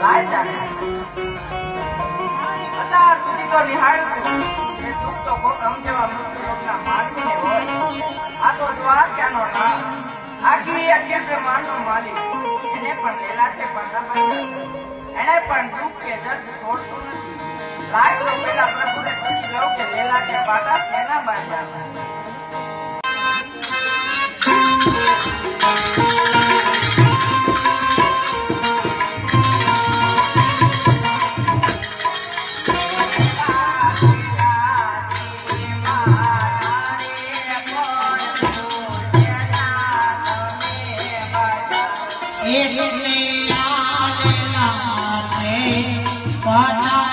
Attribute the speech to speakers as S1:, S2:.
S1: લાય સુધી તો નિહાળ્યું હતું એ સુખ તો કોક અમ જેવા મૃત્યુ લોકના માનવીને હોય આ તો દ્વારકાનો નામ આખી અખિલ બ્રહ્માંડનો માલિક એને પણ લેલાટે છે બાંધ્યા એને પણ દુઃખ કે દર્દ છોડતું નથી લાખ તો પેલા પ્રભુને પૂછી લઉં કે લેલાટે પાટા શેના બાંધ્યા
S2: પાછા